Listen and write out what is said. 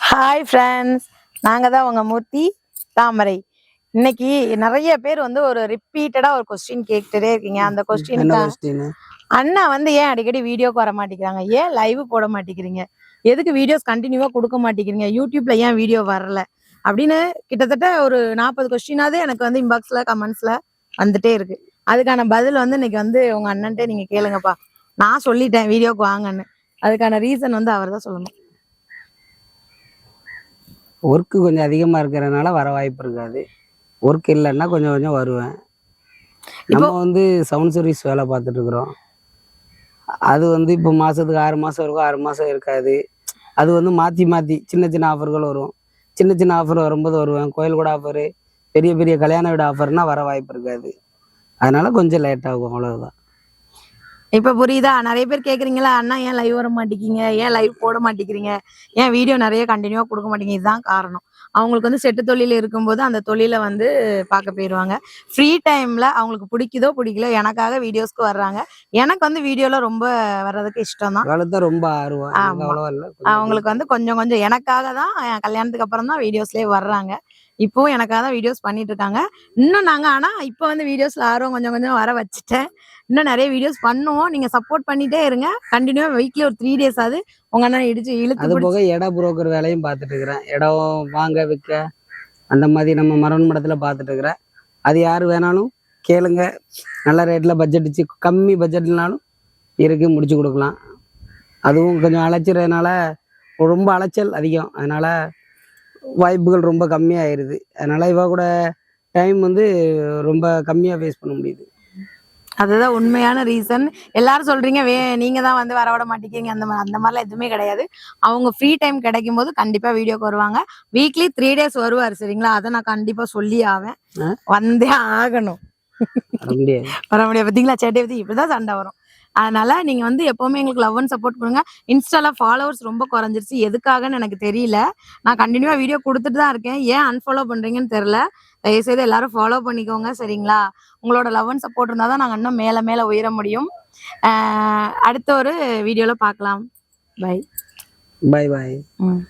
Hi friends நாங்கள் தான் உங்கள் மூர்த்தி தாமரை. இன்னைக்கு நிறைய பேர் வந்து ஒரு ரிப்பீட்டடாக ஒரு கொஸ்டின் கேட்டுட்டே இருக்கீங்க. அந்த கொஸ்டின் அண்ணா வந்து ஏன் அடிக்கடி வீடியோக்கு வர மாட்டேங்கிறாங்க? ஏன் லைவ் போட மாட்டேங்கிறீங்க? எதுக்கு வீடியோஸ் கண்டினியூவாக கொடுக்க மாட்டேங்கிறீங்க? யூடியூப்ல ஏன் வீடியோ வரல? அப்படின்னு கிட்டத்தட்ட ஒரு நாற்பது கொஸ்டினாவது எனக்கு வந்து இன்பாக்ஸ்ல கமெண்ட்ஸ்ல வந்துட்டே இருக்கு. அதுக்கான பதில் வந்து இன்னைக்கு வந்து உங்க அண்ணன்ட்டே நீங்க கேளுங்கப்பா. நான் சொல்லிட்டேன் வீடியோக்கு வாங்கன்னு. அதுக்கான ரீசன் வந்து அவர் தான் சொல்லணும். ஒர்க்கு கொஞ்சம் அதிகமாக இருக்கிறதுனால வர வாய்ப்பு இருக்காது. ஒர்க் இல்லைன்னா கொஞ்சம் கொஞ்சம் வருவேன். நம்ம வந்து சவுண்ட் சர்வீஸ் வேலை பார்த்துட்டு இருக்கிறோம். அது வந்து இப்போ மாதத்துக்கு ஆறு மாதம் இருக்கும் ஆறு மாதம் இருக்காது. அது வந்து மாற்றி மாற்றி சின்ன சின்ன ஆஃபர்கள் வரும். சின்ன சின்ன ஆஃபர் வரும்போது வருவேன். கோயில் கூட ஆஃபரு பெரிய பெரிய கல்யாண வீடு ஆஃபர்னா வர வாய்ப்பு இருக்காது. அதனால கொஞ்சம் லேட் ஆகும் அவ்வளவுதான். இப்ப புரியுதா? நிறைய பேர் கேக்குறீங்களா? அண்ணா ஏன் லைவ் வர மாட்டேங்கிறீங்க? ஏன் லைவ் போட மாட்டேங்கிறீங்க? ஏன் வீடியோ நிறைய கண்டினியூவா கொடுக்க மாட்டேங்க இதுதான் காரணம். அவங்களுக்கு வந்து செட்டு தொழில் இருக்கும்போது அந்த தொழிலை வந்து பார்க்க போயிடுவாங்க ஃப்ரீ டைம்ல அவங்களுக்கு பிடிக்குதோ பிடிக்கல எனக்காக வீடியோஸ்க்கு வர்றாங்க. எனக்கு வந்து வீடியோல ரொம்ப வர்றதுக்கு இஷ்டம் தான் ரொம்ப ஆர்வம். அவங்களுக்கு வந்து கொஞ்சம் கொஞ்சம் எனக்காக தான் என் கல்யாணத்துக்கு அப்புறம் தான் வீடியோஸ்லயே வர்றாங்க. இப்போவும் எனக்காக தான் வீடியோஸ் பண்ணிட்டு இருக்காங்க. இன்னும் நாங்க ஆனா இப்போ வந்து வீடியோஸ்ல ஆர்வம் கொஞ்சம் கொஞ்சம் வர வச்சுட்டேன். இன்னும் நிறைய வீடியோஸ் பண்ணுவோம். நீங்க சப்போர்ட் பண்ணிட்டே இருங்க. கண்டினியூவா வீக்லி ஒரு த்ரீ டேஸ் ஆகுது உங்க அண்ணன் இடிச்சு இழுத்து அது போக இட புரோக்கர் வேலையும் பார்த்துட்டு இருக்கிறேன் இடம் வாங்க விற்க அந்த மாதிரி நம்ம மரண மடத்தில் பார்த்துட்டு இருக்கிறேன் அது யார் வேணாலும் கேளுங்க. நல்ல ரேட்டில் பட்ஜெட் வச்சு கம்மி பட்ஜெட்னாலும் இருக்கு முடிச்சு கொடுக்கலாம். அதுவும் கொஞ்சம் அலைச்சிறதுனால ரொம்ப அலைச்சல் அதிகம். அதனால வாய்ப்புகள் ரொம்ப கம்மியாயிருது. அதனால இவ கூட டைம் வந்து ரொம்ப கம்மியாக ஃபேஸ் பண்ண முடியுது. அதுதான் உண்மையான ரீசன் எல்லாரும் சொல்றீங்க வே நீங்க தான் வந்து வர விட மாட்டேங்கிறீங்க. அந்த மாதிரி அந்த மாதிரிலாம் எதுவுமே கிடையாது. அவங்க ஃப்ரீ டைம் கிடைக்கும் போது கண்டிப்பா வீடியோக்கு வருவாங்க. வீக்லி த்ரீ டேஸ் வருவார் சரிங்களா? அதை நான் கண்டிப்பா சொல்லி ஆவேன்? வந்தே ஆகணும். வர முடியாது. பார்த்தீங்களா சேட்டை பத்தி? இப்படிதான் சண்டை வரும். அதனால நீங்க வந்து எப்பவுமே எங்களுக்கு லவ் அண்ட் சப்போர்ட் பண்ணுங்க இன்ஸ்டால ஃபாலோவர்ஸ் ரொம்ப குறைஞ்சிருச்சு. எதுக்காகன்னு எனக்கு தெரியல. நான் கண்டினியூவா வீடியோ கொடுத்துட்டு தான் இருக்கேன். ஏன் அன்ஃபாலோ பண்றீங்கன்னு தெரியல. தயவுசெய்து எல்லாரும் ஃபாலோ பண்ணிக்கோங்க சரிங்களா? உங்களோட லவ் அண்ட் சப்போர்ட் இருந்தால் தான் நாங்கள் இன்னும் மேலே மேலே உயர முடியும். அடுத்த ஒரு வீடியோவில் பார்க்கலாம் பை பாய் பாய் ம்.